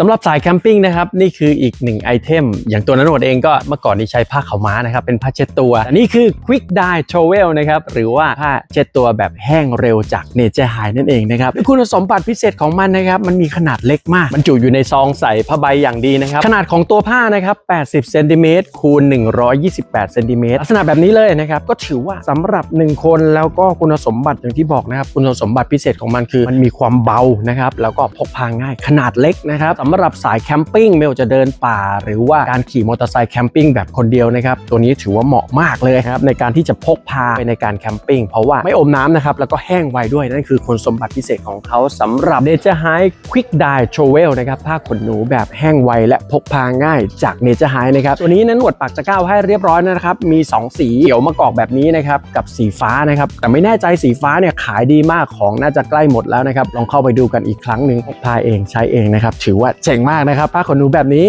สำหรับสายแคมปิ้งนะครับนี่คืออีกหนึ่งไอเทม อย่างตัวนันหมดเองก็เมื่อก่อนนี่ใช้ผ้าขาวม้านะครับเป็นผ้าเช็ดตัวอันนี้คือ Quick Dye Towel นะครับหรือว่าผ้าเช็ดตัวแบบแห้งเร็วจาก Nature High นั่นเองนะครับคุณสมบัติพิเศษของมันนะครับมันมีขนาดเล็กมากบรรจุอยู่ในซองใส่ผ้าใบอย่างดีนะครับขนาดของตัวผ้านะครับ 80 เซนติเมตรคูณ 128 เซนติเมตรลักษณะแบบนี้เลยนะครับก็ถือว่าสำหรับ 1 คนแล้วก็คุณสมบัติอย่างที่บอกนะครับคุณสมบัติพิเศษของมันคือ มันมีความเบานะครับแล้วก็พกพาง่ายขนาดเล็กนะครับำหรับสายแคมปิ้งไม่ว่าจะเดินป่า หรือว่าการขี่มอเตอร์ไซค์แคมปิ้งแบบคนเดียวนะครับตัวนี้ถือว่าเหมาะมากเลยครับในการที่จะพกพาไปในการแคมปิ้งเพราะว่าไม่อมน้ำนะครับแล้วก็แห้งไวด้วยนั่นคือคุณสมบัติพิเศษของเขาสำหรับ Nature High Quick Dye Trowel นะครับผ้าขนหนูแบบแห้งไวและพกพาง่ายจาก Nature High นะครับตัวนี้นั้นหนวดปากจะก้าวให้เรียบร้อยนะครับมี 2 สีเขียวมะกอกแบบนี้นะครับกับสีฟ้านะครับแต่ไม่แน่ใจสีฟ้าเนี่ยขายดีมากของน่าจะใกล้หมดแล้วนะครับลองเข้าไปดูกันอีกครั้งหนึ่งพกพาเองใช้เองนะครับถือว่าเจ๋งมากนะครับผ้าขนหนูแบบนี้